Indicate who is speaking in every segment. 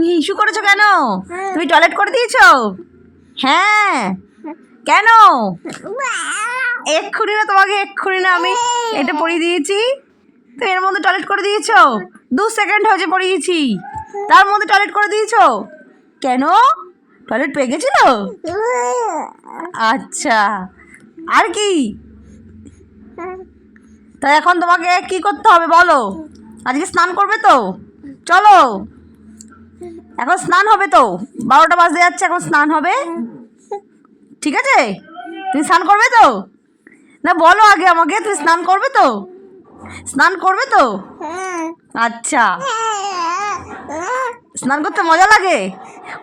Speaker 1: তুমি ইস্যু করেছ কেন? তুমি টয়লেট করে দিয়েছ? হ্যাঁ। কেন? এক্ষুনি না তোমাকে এক্ষুনি না আমি এটা পরিয়ে দিয়েছি। তুমি এর মধ্যে টয়লেট করে দিয়েছ? দু সেকেন্ড হয়েছে পরিয়েছি। তার মধ্যে টয়লেট করে দিয়েছ? কেন? টয়লেট পেয়ে গেছিল? আচ্ছা। আর কি? তা এখন তোমাকে কি করতে হবে বলো? আজকে স্নান করবে তো? চলো। এখন স্নান হবে তো। বারোটা বাজে যাচ্ছে, এখন স্নান হবে। ঠিক আছে? তুমি স্নান করবে তো? না, বলো আগে আমাকে, তুমি স্নান করবে তো? স্নান করবে তো? আচ্ছা। স্নান করতে মজা লাগে?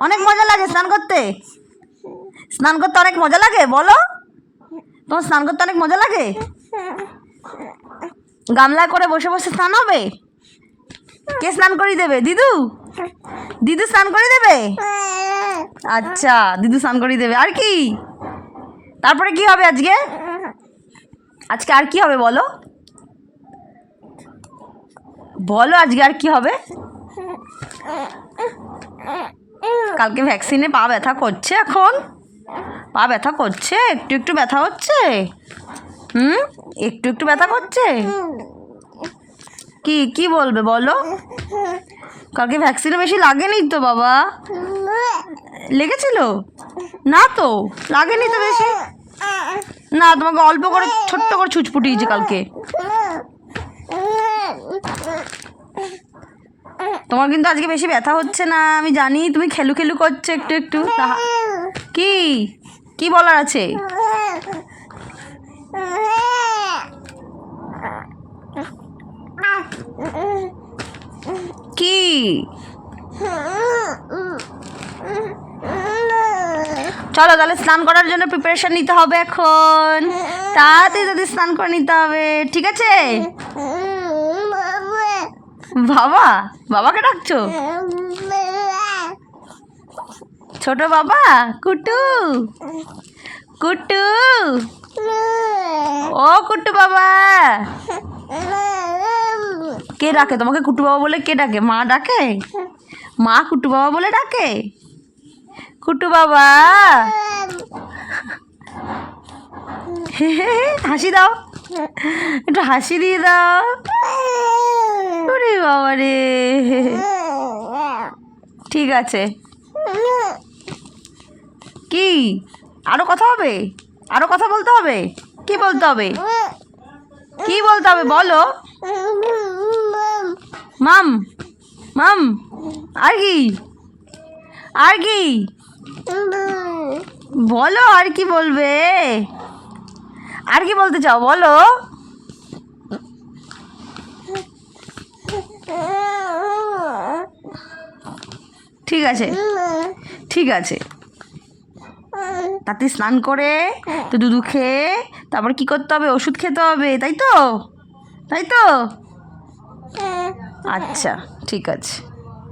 Speaker 1: অনেক মজা লাগে স্নান করতে? স্নান করতে অনেক মজা লাগে? বলো। তোমার স্নান করতে অনেক মজা লাগে? গামলা করে বসে বসে স্নান হবে? কে স্নান করিয়ে দেবে? দিদু? দিদু স্নান করিয়ে দেবে? আচ্ছা দিদু স্নান করিয়ে দেবে। আর কি? তারপরে কি হবে আজকে? আজকে আর কি হবে বলো? বলো আজকে আর কি হবে? কালকে ভ্যাকসিনে পা ব্যথা করছে এখন? পা ব্যথা করছে? একটু একটু ব্যথা হচ্ছে? হুম? একটু একটু ব্যথা করছে? কি কি বলবে বলো? কালকে ভ্যাকসিনে বেশি লাগেনি তো বাবা? লেগেছিল? না তো, লাগেনি তো বেশি? না, তোমাকে অল্প করে, ছোট্ট করে ছুঁচ ফুটিয়েছে কালকে। তোমার কিন্তু আজকে বেশি ব্যথা হচ্ছে না, আমি জানি, তুমি খেলু খেলু করছ একটু একটু। কি? কি বলার আছে? কি? চলো তাহলে স্নান করার জন্য প্রিপারেশন নিতে হবে এখন। তাড়াতাড়ি তাড়াতাড়ি স্নান করে নিতে হবে, ঠিক আছে? বাবা, বাবাকে ডাকছো? ছোট বাবা কুটু কুটু ও কুটু বাবা। কে ডাকে? তোমাকে কুটু বাবা বলে কে ডাকে? মা ডাকে? মা কুটু বাবা বলে ডাকে? কুটু বাবা! হাসি দাও। একটু হাসি দিয়ে দাও। বাবা রে। ঠিক আছে। কি? আরও কথা হবে? আরও কথা বলতে হবে? কি বলতে হবে? কি বলতে হবে? বলো। মাম মাম আর কি আর কি বলো আর কি বলবে? আর কি বলতে চাও? বলো। ঠিক আছে ঠিক আছে। তাতে স্নান করে, তো দুধু খেয়ে তারপর কি করতে হবে? ওষুধ খেতে হবে তাই তো? তাই তো? আচ্ছা ঠিক আছে।